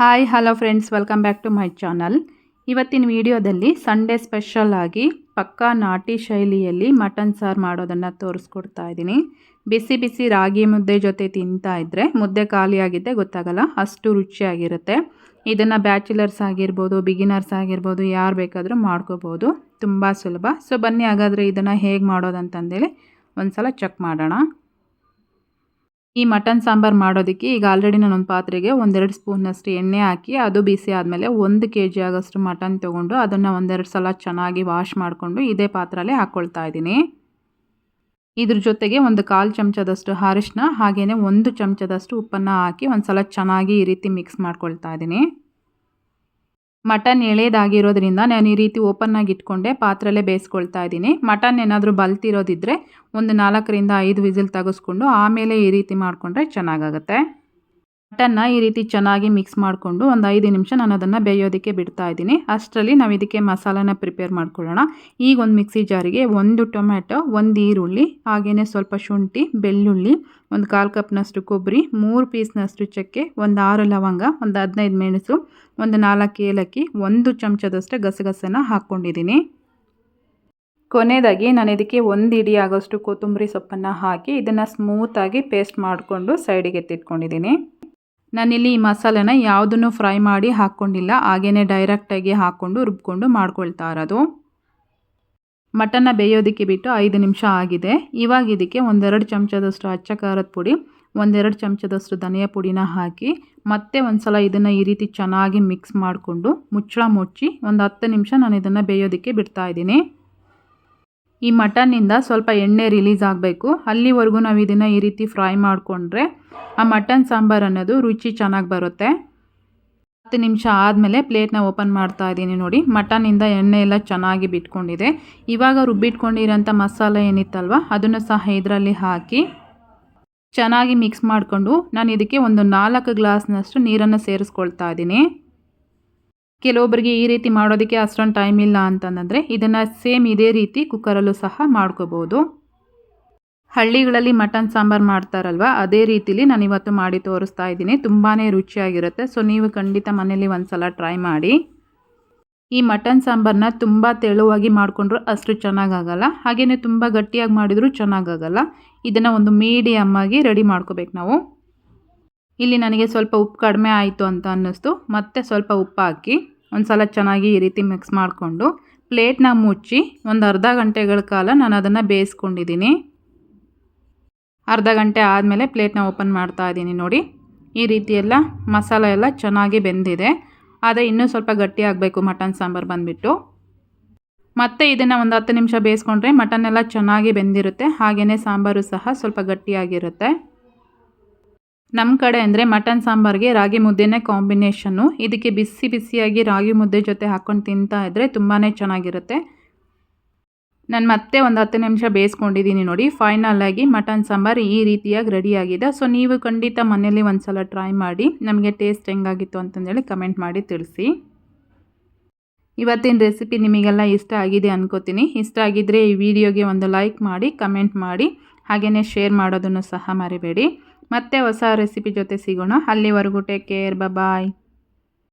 Hi, hello friends, welcome back to my channel. ಇವತ್ತಿನ ವಿಡಿಯೋದಲ್ಲಿ Sunday special ಆಗಿ ಪಕ್ಕಾ ನಾಟಿ ಶೈಲಿಯಲ್ಲಿ ಮಟನ್ ಸಾರು ಮಾಡೋದನ್ನು ತೋರಿಸ್ಕೊಡ್ತಾ ಇದ್ದೀನಿ. ಬಿಸಿ ಬಿಸಿ ರಾಗಿ ಮುದ್ದೆ ಜೊತೆ ತಿಂತಾ ಇದ್ದರೆ ಮುದ್ದೆ ಖಾಲಿಯಾಗಿದ್ದೆ ಗೊತ್ತಾಗಲ್ಲ, ಅಷ್ಟು ರುಚಿಯಾಗಿರುತ್ತೆ. ಇದನ್ನು ಬ್ಯಾಚುಲರ್ಸ್ ಆಗಿರ್ಬೋದು, ಬಿಗಿನರ್ಸ್ ಆಗಿರ್ಬೋದು, ಯಾರು ಬೇಕಾದರೂ ಮಾಡ್ಕೋಬೋದು. ತುಂಬ ಸುಲಭ. ಸೊ ಬನ್ನಿ, ಹಾಗಾದರೆ ಇದನ್ನು ಹೇಗೆ ಮಾಡೋದಂತಂದೇಳಿ ಒಂದು ಸಲ ಚೆಕ್ ಮಾಡೋಣ. ಈ ಮಟನ್ ಸಾಂಬಾರು ಮಾಡೋದಕ್ಕೆ ಈಗ ಆಲ್ರೆಡಿ ಒಂದು ಪಾತ್ರೆಗೆ ಒಂದೆರಡು ಸ್ಪೂನಷ್ಟು ಎಣ್ಣೆ ಹಾಕಿ, ಅದು ಬಿಸಿ ಆದಮೇಲೆ ಒಂದು ಕೆ ಜಿ ಆಗೋಷ್ಟು ಮಟನ್ ತೊಗೊಂಡು ಅದನ್ನು ಒಂದೆರಡು ಸಲ ಚೆನ್ನಾಗಿ ವಾಶ್ ಮಾಡಿಕೊಂಡು ಇದೇ ಪಾತ್ರಲ್ಲೇ ಹಾಕ್ಕೊಳ್ತಾ ಇದ್ದೀನಿ. ಇದ್ರ ಜೊತೆಗೆ ಒಂದು ಕಾಲು ಚಮಚದಷ್ಟು ಅರಿಶಿನ ಹಾಗೆಯೇ ಒಂದು ಚಮಚದಷ್ಟು ಉಪ್ಪನ್ನು ಹಾಕಿ ಒಂದು ಸಲ ಚೆನ್ನಾಗಿ ಈ ರೀತಿ ಮಿಕ್ಸ್ ಮಾಡ್ಕೊಳ್ತಾ ಇದ್ದೀನಿ. ಮಟನ್ ಎಳೆದಾಗಿರೋದ್ರಿಂದ ನಾನು ಈ ರೀತಿ ಓಪನ್ನಾಗಿ ಇಟ್ಕೊಂಡೆ ಪಾತ್ರೆಲೇ ಬೇಯಿಸ್ಕೊಳ್ತಾ ಇದ್ದೀನಿ. ಮಟನ್ ಏನಾದರೂ ಬಲ್ತಿರೋದಿದ್ದರೆ ಒಂದು ನಾಲ್ಕರಿಂದ ಐದು ವಿಸಿಲ್ ತೆಗೆಸ್ಕೊಂಡು ಆಮೇಲೆ ಈ ರೀತಿ ಮಾಡಿಕೊಂಡ್ರೆ ಚೆನ್ನಾಗಾಗುತ್ತೆ. ಮಟನ್ನ ಈ ರೀತಿ ಚೆನ್ನಾಗಿ ಮಿಕ್ಸ್ ಮಾಡಿಕೊಂಡು ಒಂದು ಐದು ನಿಮಿಷ ನಾನು ಅದನ್ನು ಬೇಯೋದಕ್ಕೆ ಬಿಡ್ತಾ ಇದ್ದೀನಿ. ಅಷ್ಟರಲ್ಲಿ ನಾವು ಇದಕ್ಕೆ ಮಸಾಲಾನ ಪ್ರಿಪೇರ್ ಮಾಡ್ಕೊಳ್ಳೋಣ. ಈಗ ಒಂದು ಮಿಕ್ಸಿ ಜಾರಿಗೆ ಒಂದು ಟೊಮ್ಯಾಟೊ, ಒಂದು ಈರುಳ್ಳಿ ಹಾಗೆಯೇ ಸ್ವಲ್ಪ ಶುಂಠಿ, ಬೆಳ್ಳುಳ್ಳಿ, ಒಂದು ಕಾಲು ಕಪ್ನಷ್ಟು ಕೊಬ್ಬರಿ, ಮೂರು ಪೀಸ್ನಷ್ಟು ಚಕ್ಕೆ, ಒಂದು ಆರು ಲವಂಗ, ಒಂದು ಹದಿನೈದು ಮೆಣಸು, ಒಂದು ನಾಲ್ಕು ಏಲಕ್ಕಿ, ಒಂದು ಚಮಚದಷ್ಟು ಗಸಗಸನ ಹಾಕ್ಕೊಂಡಿದ್ದೀನಿ. ಕೊನೆಯದಾಗಿ ನಾನು ಇದಕ್ಕೆ ಒಂದು ಇಡಿ ಆಗೋಷ್ಟು ಕೊತ್ತಂಬರಿ ಸೊಪ್ಪನ್ನು ಹಾಕಿ ಇದನ್ನು ಸ್ಮೂತಾಗಿ ಪೇಸ್ಟ್ ಮಾಡಿಕೊಂಡು ಸೈಡಿಗೆ ಎತ್ತಿಟ್ಕೊಂಡಿದ್ದೀನಿ. ನಾನಿಲ್ಲಿ ಈ ಮಸಾಲೆನ ಯಾವುದನ್ನು ಫ್ರೈ ಮಾಡಿ ಹಾಕ್ಕೊಂಡಿಲ್ಲ. ಹಾಗೆಯೇ ಡೈರೆಕ್ಟಾಗಿ ಹಾಕ್ಕೊಂಡು, ರುಬ್ಕೊಂಡು ಮಾಡ್ಕೊಳ್ತಾ ಇರೋದು. ಮಟನ್ನ ಬೇಯೋದಕ್ಕೆ ಬಿಟ್ಟು ಐದು ನಿಮಿಷ ಆಗಿದೆ. ಇವಾಗ ಇದಕ್ಕೆ ಒಂದೆರಡು ಚಮಚದಷ್ಟು ಅಚ್ಚ ಖಾರದ ಪುಡಿ, ಒಂದೆರಡು ಚಮಚದಷ್ಟು ಧನಿಯಾ ಪುಡಿನ ಹಾಕಿ, ಮತ್ತೆ ಒಂದು ಸಲ ಇದನ್ನು ಈ ರೀತಿ ಚೆನ್ನಾಗಿ ಮಿಕ್ಸ್ ಮಾಡಿಕೊಂಡು ಮುಚ್ಚಳ ಮುಚ್ಚಿ ಒಂದು ಹತ್ತು ನಿಮಿಷ ನಾನು ಇದನ್ನು ಬೇಯೋದಕ್ಕೆ ಬಿಡ್ತಾ ಇದ್ದೀನಿ. ಈ ಮಟನ್ನಿಂದ ಸ್ವಲ್ಪ ಎಣ್ಣೆ ರಿಲೀಸ್ ಆಗಬೇಕು. ಅಲ್ಲಿವರೆಗೂ ನಾವು ಇದನ್ನು ಈ ರೀತಿ ಫ್ರೈ ಮಾಡಿಕೊಂಡ್ರೆ ಆ ಮಟನ್ ಸಾಂಬಾರು ಅನ್ನೋದು ರುಚಿ ಚೆನ್ನಾಗಿ ಬರುತ್ತೆ. ಹತ್ತು ನಿಮಿಷ ಆದಮೇಲೆ ಪ್ಲೇಟ್ನ ಓಪನ್ ಮಾಡ್ತಾ ಇದ್ದೀನಿ ನೋಡಿ. ಮಟನ್ನಿಂದ ಎಣ್ಣೆ ಎಲ್ಲ ಚೆನ್ನಾಗಿ ಬಿಟ್ಕೊಂಡಿದೆ. ಇವಾಗ ರುಬ್ಬಿಟ್ಕೊಂಡಿರೋಂಥ ಮಸಾಲೆ ಏನಿತ್ತಲ್ವ, ಅದನ್ನು ಸಹ ಇದರಲ್ಲಿ ಹಾಕಿ ಚೆನ್ನಾಗಿ ಮಿಕ್ಸ್ ಮಾಡಿಕೊಂಡು ನಾನು ಇದಕ್ಕೆ ಒಂದು ನಾಲ್ಕು ಗ್ಲಾಸ್ನಷ್ಟು ನೀರನ್ನು ಸೇರಿಸ್ಕೊಳ್ತಾ ಇದ್ದೀನಿ. ಕೆಲವೊಬ್ಬರಿಗೆ ಈ ರೀತಿ ಮಾಡೋದಕ್ಕೆ ಅಷ್ಟೊಂದು ಟೈಮ್ ಇಲ್ಲ ಅಂತಂದರೆ ಇದನ್ನು ಸೇಮ್ ಇದೇ ರೀತಿ ಕುಕ್ಕರಲ್ಲೂ ಸಹ ಮಾಡ್ಕೋಬೋದು. ಹಳ್ಳಿಗಳಲ್ಲಿ ಮಟನ್ ಸಾಂಬಾರು ಮಾಡ್ತಾರಲ್ವ, ಅದೇ ರೀತಿಲಿ ನಾನು ಇವತ್ತು ಮಾಡಿ ತೋರಿಸ್ತಾ ಇದ್ದೀನಿ. ತುಂಬಾ ರುಚಿಯಾಗಿರುತ್ತೆ. ಸೊ ನೀವು ಖಂಡಿತ ಮನೇಲಿ ಒಂದು ಸಲ ಟ್ರೈ ಮಾಡಿ. ಈ ಮಟನ್ ಸಾಂಬಾರನ್ನ ತುಂಬ ತೆಳುವಾಗಿ ಮಾಡಿಕೊಂಡ್ರು ಅಷ್ಟು ಚೆನ್ನಾಗಾಗಲ್ಲ. ಹಾಗೆಯೇ ತುಂಬ ಗಟ್ಟಿಯಾಗಿ ಮಾಡಿದರೂ ಚೆನ್ನಾಗಾಗಲ್ಲ. ಇದನ್ನು ಒಂದು ಮೀಡಿಯಮ್ಮಾಗಿ ರೆಡಿ ಮಾಡ್ಕೋಬೇಕು ನಾವು. ಇಲ್ಲಿ ನನಗೆ ಸ್ವಲ್ಪ ಉಪ್ಪು ಕಡಿಮೆ ಆಯಿತು ಅಂತ ಅನ್ನಿಸ್ತು. ಮತ್ತೆ ಸ್ವಲ್ಪ ಉಪ್ಪು ಹಾಕಿ ಒಂದು ಸಲ ಚೆನ್ನಾಗಿ ಈ ರೀತಿ ಮಿಕ್ಸ್ ಮಾಡಿಕೊಂಡು ಪ್ಲೇಟ್ನ ಮುಚ್ಚಿ ಒಂದು ಅರ್ಧ ಗಂಟೆಗಳ ಕಾಲ ನಾನು ಅದನ್ನು ಬೇಯಿಸ್ಕೊಂಡಿದ್ದೀನಿ. ಅರ್ಧ ಗಂಟೆ ಆದಮೇಲೆ ಪ್ಲೇಟ್ನ ಓಪನ್ ಮಾಡ್ತಾ ಇದ್ದೀನಿ ನೋಡಿ. ಈ ರೀತಿ ಎಲ್ಲ ಮಸಾಲೆ ಎಲ್ಲ ಚೆನ್ನಾಗಿ ಬೆಂದಿದೆ. ಆದರೆ ಇನ್ನೂ ಸ್ವಲ್ಪ ಗಟ್ಟಿ ಆಗಬೇಕು ಮಟನ್ ಸಾಂಬಾರು ಬಂದುಬಿಟ್ಟು. ಮತ್ತೆ ಇದನ್ನು ಒಂದು ಹತ್ತು ನಿಮಿಷ ಬೇಯಿಸ್ಕೊಂಡ್ರೆ ಮಟನ್ ಎಲ್ಲ ಚೆನ್ನಾಗಿ ಬೆಂದಿರುತ್ತೆ. ಹಾಗೆಯೇ ಸಾಂಬಾರು ಸಹ ಸ್ವಲ್ಪ ಗಟ್ಟಿಯಾಗಿರುತ್ತೆ. ನಮ್ಮ ಕಡೆ ಅಂದರೆ ಮಟನ್ ಸಾಂಬಾರಿಗೆ ರಾಗಿ ಮುದ್ದೆನೇ ಕಾಂಬಿನೇಷನ್ನು. ಇದಕ್ಕೆ ಬಿಸಿ ಬಿಸಿಯಾಗಿ ರಾಗಿ ಮುದ್ದೆ ಜೊತೆ ಹಾಕ್ಕೊಂಡು ತಿಂತಾ ಇದ್ದರೆ ತುಂಬಾ ಚೆನ್ನಾಗಿರುತ್ತೆ. ನಾನು ಮತ್ತೆ ಒಂದು ಹತ್ತು ನಿಮಿಷ ಬೇಯಿಸ್ಕೊಂಡಿದ್ದೀನಿ ನೋಡಿ. ಫೈನಲ್ ಆಗಿ ಮಟನ್ ಸಾಂಬಾರು ಈ ರೀತಿಯಾಗಿ ರೆಡಿಯಾಗಿದೆ. ಸೊ, ನೀವು ಖಂಡಿತ ಮನೇಲಿ ಒಂದು ಸಲ ಟ್ರೈ ಮಾಡಿ. ನಮಗೆ ಟೇಸ್ಟ್ ಹೆಂಗಾಗಿತ್ತು ಅಂತಂದೇಳಿ ಕಮೆಂಟ್ ಮಾಡಿ ತಿಳಿಸಿ. ಇವತ್ತಿನ ರೆಸಿಪಿ ನಿಮಗೆಲ್ಲ ಇಷ್ಟ ಆಗಿದೆ ಅನ್ಕೋತೀನಿ. ಇಷ್ಟ ಆಗಿದ್ದರೆ ಈ ವಿಡಿಯೋಗೆ ಒಂದು ಲೈಕ್ ಮಾಡಿ, ಕಮೆಂಟ್ ಮಾಡಿ. ಹಾಗೆಯೇ ಶೇರ್ ಮಾಡೋದನ್ನು ಸಹ ಮರಿಬೇಡಿ. ಮತ್ತೆ ಹೊಸ ರೆಸಿಪಿ ಜೊತೆ ಸಿಗೋಣ. ಅಲ್ಲಿವರೆಗೂ ಟೇಕ್ ಕೇರ್ ಬಾಯ್